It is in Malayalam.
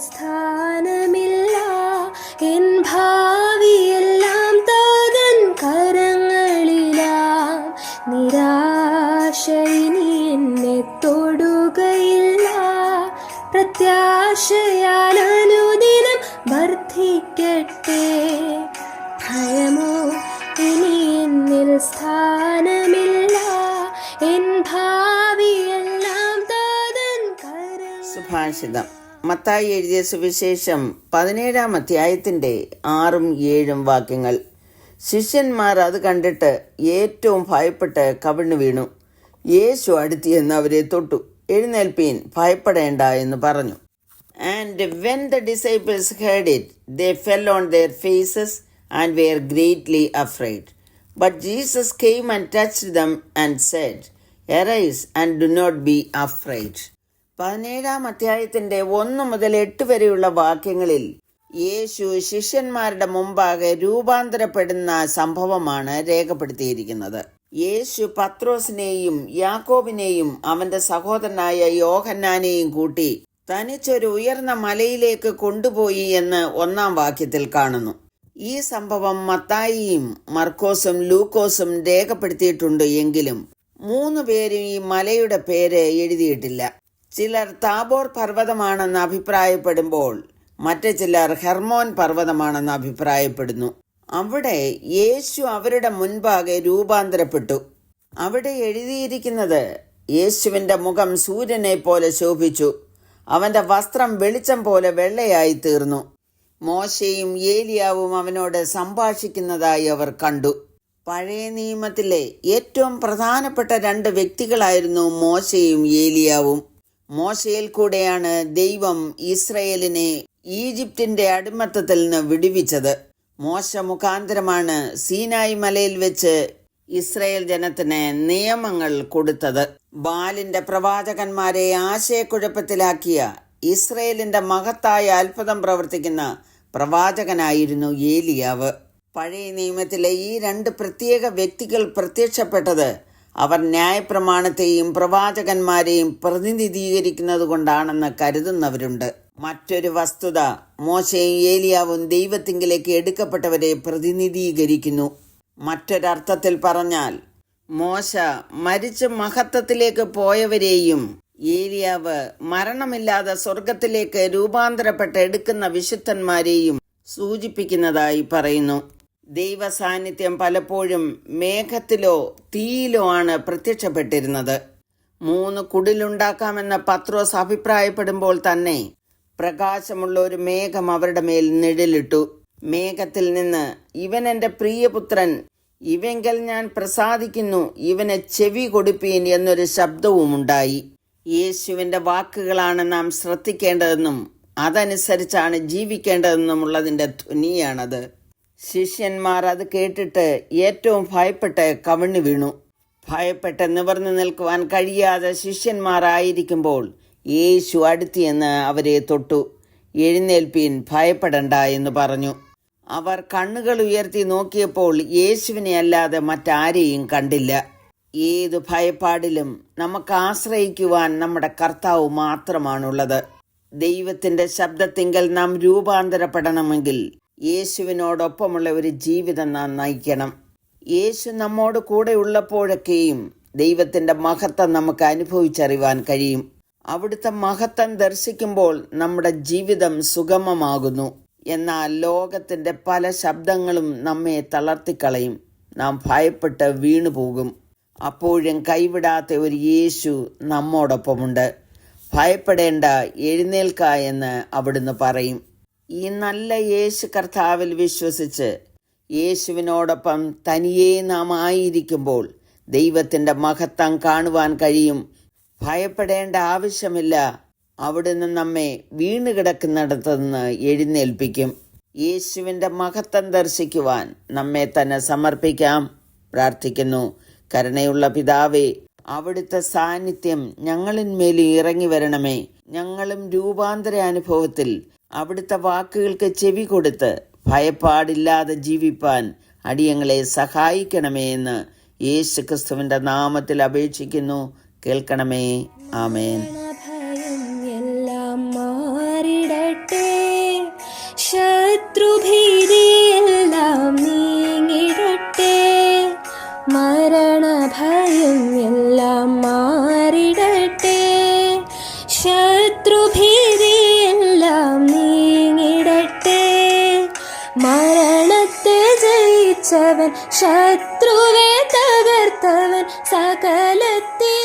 സ്ഥാനമില്ല. എൻ ഭാവിയെല്ലാം താതൻ കരങ്ങളിലാം. നിരാശയിനി എന്നെ തൊടുകയില്ല. പ്രത്യാശയാൽ അനുദിനം വർദ്ധിക്കട്ടെ. ഭയമോ? ഇനി എന്നിൽ സ്ഥാനമില്ല. എൻ ഭാവിയെല്ലാം താതൻ കരം സുഭാഷിതം. മത്തായി എഴുതിയ സുവിശേഷം പതിനേഴാം അധ്യായത്തിന്റെ ആറും ഏഴും വാക്യങ്ങൾ. ശിഷ്യന്മാർ അത് കണ്ടിട്ട് ഏറ്റവും ഭയപ്പെട്ട് കവിണ്ണു വീണു. യേശു അടുത്തിയെന്ന് അവരെ തൊട്ടു. എഴുന്നേൽപ്പീൻ ഭയപ്പെടേണ്ട എന്ന് പറഞ്ഞു. And when the disciples heard it they fell on their faces and were greatly afraid but Jesus came and touched them and said arise and do not be afraid പതിനേഴാം അധ്യായത്തിന്റെ ഒന്ന് മുതൽ എട്ട് വരെയുള്ള വാക്യങ്ങളിൽ യേശു ശിഷ്യന്മാരുടെ മുമ്പാകെ രൂപാന്തരപ്പെടുന്ന സംഭവമാണ് രേഖപ്പെടുത്തിയിരിക്കുന്നത്. യേശു പത്രോസിനെയും യാക്കോബിനെയും അവന്റെ സഹോദരനായ യോഹന്നാനെയും കൂട്ടി തനിച്ചൊരു ഉയർന്ന മലയിലേക്ക് കൊണ്ടുപോയി എന്ന് ഒന്നാം വാക്യത്തിൽ കാണുന്നു. ഈ സംഭവം മത്തായിയും മർക്കോസും ലൂക്കോസും രേഖപ്പെടുത്തിയിട്ടുണ്ട് എങ്കിലും മൂന്ന് പേരും ഈ മലയുടെ പേര് എഴുതിയിട്ടില്ല. ചിലർ താബോർ പർവതമാണെന്ന് അഭിപ്രായപ്പെടുമ്പോൾ മറ്റു ചിലർ ഹെർമോൻ പർവതമാണെന്ന് അഭിപ്രായപ്പെടുന്നു. അവിടെ യേശു അവരുടെ മുൻപാകെ രൂപാന്തരപ്പെട്ടു. അവിടെ എഴുതിയിരിക്കുന്നത് യേശുവിന്റെ മുഖം സൂര്യനെ പോലെ ശോഭിച്ചു. അവന്റെ വസ്ത്രം വെളിച്ചം പോലെ വെള്ളയായി തീർന്നു. മോശയും ഏലിയാവും അവനോട് സംഭാഷിക്കുന്നതായി അവർ കണ്ടു. പഴയ നിയമത്തിലെ ഏറ്റവും പ്രധാനപ്പെട്ട രണ്ട് വ്യക്തികളായിരുന്നു മോശയും ഏലിയാവും. മോശയിൽ കൂടെയാണ് ദൈവം ഇസ്രയേലിനെ ഈജിപ്തിന്റെ അടിമത്തത്തിൽ നിന്ന് വിടുവിച്ചത്. മോശ മുഖാന്തരമാണ് സീനായി മലയിൽ വെച്ച് ഇസ്രയേൽ ജനത്തിന് നിയമങ്ങൾ കൊടുത്തത്. ബാലിന്റെ പ്രവാചകന്മാരെ ആശയക്കുഴപ്പത്തിലാക്കിയ ഇസ്രയേലിന്റെ മഹത്തായ അത്ഭുതം പ്രവർത്തിക്കുന്ന പ്രവാചകനായിരുന്നു ഏലിയാവ്. പഴയ നിയമത്തിലെ ഈ രണ്ട് പ്രത്യേക വ്യക്തികൾ പ്രത്യക്ഷപ്പെട്ടത് അവർ ന്യായപ്രമാണത്തെയും പ്രവാചകന്മാരെയും പ്രതിനിധീകരിക്കുന്നത് കൊണ്ടാണെന്ന് കരുതുന്നവരുണ്ട്. മറ്റൊരു വസ്തുത മോശയും ഏലിയാവും ദൈവത്തിങ്കിലേക്ക് എടുക്കപ്പെട്ടവരെ പ്രതിനിധീകരിക്കുന്നു. മറ്റൊരർത്ഥത്തിൽ പറഞ്ഞാൽ മോശ മരിച്ച മഹത്വത്തിലേക്ക് പോയവരെയും ഏലിയാവ് മരണമില്ലാതെ സ്വർഗത്തിലേക്ക് രൂപാന്തരപ്പെട്ട് എടുക്കുന്ന വിശുദ്ധന്മാരെയും സൂചിപ്പിക്കുന്നതായി പറയുന്നു. ദൈവ സാന്നിധ്യം പലപ്പോഴും മേഘത്തിലോ തീയിലോ ആണ് പ്രത്യക്ഷപ്പെട്ടിരുന്നത്. മൂന്ന് കുടിലുണ്ടാക്കാമെന്ന പത്രോസ് അഭിപ്രായപ്പെടുമ്പോൾ തന്നെ പ്രകാശമുള്ള ഒരു മേഘം അവരുടെ മേൽ നിഴലിട്ടു. മേഘത്തിൽ നിന്ന് ഇവൻ എന്റെ പ്രിയപുത്രൻ ഇവെങ്കിൽ ഞാൻ പ്രസാദിക്കുന്നു ഇവനെ ചെവി കൊടുപ്പീൻ എന്നൊരു ശബ്ദവുമുണ്ടായി യേശുവിന്റെ വാക്കുകളാണ് നാം ശ്രദ്ധിക്കേണ്ടതെന്നും അതനുസരിച്ചാണ് ജീവിക്കേണ്ടതെന്നുമുള്ളതിന്റെ ധ്വനിയാണത്. ശിഷ്യന്മാർ അത് കേട്ടിട്ട് ഏറ്റവും ഭയപ്പെട്ട് കവിണ്ണു വീണു. ഭയപ്പെട്ട് നിവർന്നു നിൽക്കുവാൻ കഴിയാതെ ശിഷ്യന്മാരായിരിക്കുമ്പോൾ യേശു അടുത്തിയെന്ന് അവരെ തൊട്ടു. എഴുന്നേൽപ്പീൻ ഭയപ്പെടണ്ട എന്ന് പറഞ്ഞു. അവർ കണ്ണുകൾ ഉയർത്തി നോക്കിയപ്പോൾ യേശുവിനെ അല്ലാതെ മറ്റാരെയും കണ്ടില്ല. ഏതു ഭയപ്പാടിലും നമുക്ക് ആശ്രയിക്കുവാൻ നമ്മുടെ കർത്താവ് മാത്രമാണുള്ളത്. ദൈവത്തിന്റെ ശബ്ദത്തിങ്കൽ നാം രൂപാന്തരപ്പെടണമെങ്കിൽ യേശുവിനോടൊപ്പമുള്ള ഒരു ജീവിതം നാം നയിക്കണം. യേശു നമ്മോട് കൂടെ ഉള്ളപ്പോഴൊക്കെയും ദൈവത്തിന്റെ മഹത്വം നമുക്ക് അനുഭവിച്ചറിവാൻ കഴിയും. അവിടുത്തെ മഹത്വം ദർശിക്കുമ്പോൾ നമ്മുടെ ജീവിതം സുഗമമാകുന്നു. എന്നാൽ ലോകത്തിന്റെ പല ശബ്ദങ്ങളും നമ്മെ തളർത്തിക്കളയും. നാം ഭയപ്പെട്ട് വീണുപോകും. അപ്പോഴും കൈവിടാത്ത ഒരു യേശു നമ്മോടൊപ്പമുണ്ട്. ഭയപ്പെടേണ്ട എഴുന്നേൽക്ക എന്ന് അവിടുന്ന് പറയും. ഈ നല്ല യേശു കർത്താവിൽ വിശ്വസിച്ച് യേശുവിനോടൊപ്പം തനിയേ നാം ആയിരിക്കുമ്പോൾ ദൈവത്തിന്റെ മഹത്വം കാണുവാൻ കഴിയും. ഭയപ്പെടേണ്ട ആവശ്യമില്ല. അവിടുന്ന് നമ്മെ വീണ് കിടക്കുന്നിടത്തുനിന്ന് എഴുന്നേൽപ്പിക്കും. യേശുവിന്റെ മഹത്വം ദർശിക്കുവാൻ നമ്മെ തന്നെ സമർപ്പിക്കാം. പ്രാർത്ഥിക്കുന്നു. കരുണയുള്ള പിതാവേ അവിടുത്തെ സാന്നിധ്യം ഞങ്ങളിന്മേൽ ഇറങ്ങി വരണമേ. ഞങ്ങളും രൂപാന്തര അനുഭവത്തിൽ അവിടുത്തെ വാക്കുകൾക്ക് ചെവി കൊടുത്ത് ഭയപ്പാടില്ലാതെ ജീവിപ്പാൻ അടിയങ്ങളെ സഹായിക്കണമേ എന്ന് യേശു ക്രിസ്തുവിന്റെ നാമത്തിൽ അപേക്ഷിക്കുന്നു. കേൾക്കണമേ. ആമേൻ. ശത്രുഭീതി ശത്രുഭീതിയെല്ലാം നീങ്ങിടട്ടെ. മരണഭയം എല്ലാം മാറി മരണത്തെ ജയിച്ചവൻ ശത്രുവെ തകർത്തവൻ സകലത്തിനും